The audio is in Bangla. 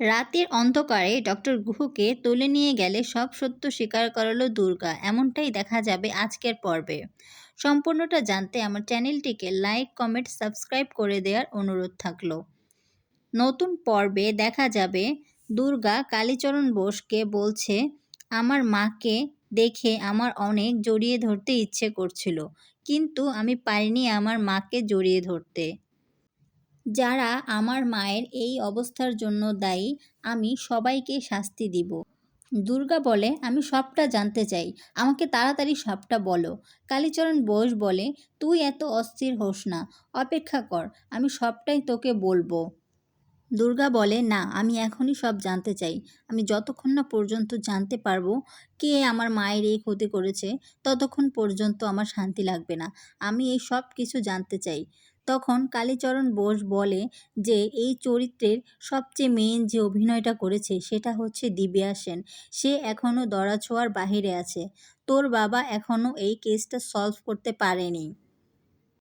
রাতের অন্ধকারে ডক্টর গুহকে তুলে নিয়ে গেলে সব সত্য স্বীকার করালো দুর্গা। এমনটাই দেখা যাবে আজকের পর্বে। সম্পূর্ণটা জানতে আমার চ্যানেলটিকে লাইক, কমেন্ট, সাবস্ক্রাইব করে দেওয়ার অনুরোধ থাকল। নতুন পর্বে দেখা যাবে দুর্গা কালীচরণ বোসকে বলছে, আমার মাকে দেখে আমার অনেক জড়িয়ে ধরতে ইচ্ছে করছিল, কিন্তু আমি পারিনি আমার মাকে জড়িয়ে ধরতে। যারা আমার মায়ের এই অবস্থার জন্য দায়ী, আমি সবাইকে শাস্তি দিব। দুর্গা বলে, আমি সবটা জানতে চাই। আমাকে তাড়াতাড়ি সবটা বলো। কালীচরণ বোস বলে, তুই এত অস্থির হোস না, অপেক্ষা কর, আমি সবটাই তোকে বলব। দুর্গা বলে, না, আমি এখনই সব জানতে চাই। আমি যতক্ষণ না পর্যন্ত জানতে পারব কে আমার মায়ের এই ক্ষতি করেছে, ততক্ষণ পর্যন্ত আমার শান্তি লাগবে না। আমি এই সব কিছু জানতে চাই। তখন কালীচরণ বোস বলে যে, এই চরিত্রের সবচেয়ে মেন যে অভিনয়টা করেছে সেটা হচ্ছে দিব্যা সেন। সে এখনও দরাছোঁয়ার বাহিরে আছে। তোর বাবা এখনও এই কেসটা সলভ করতে পারেনি।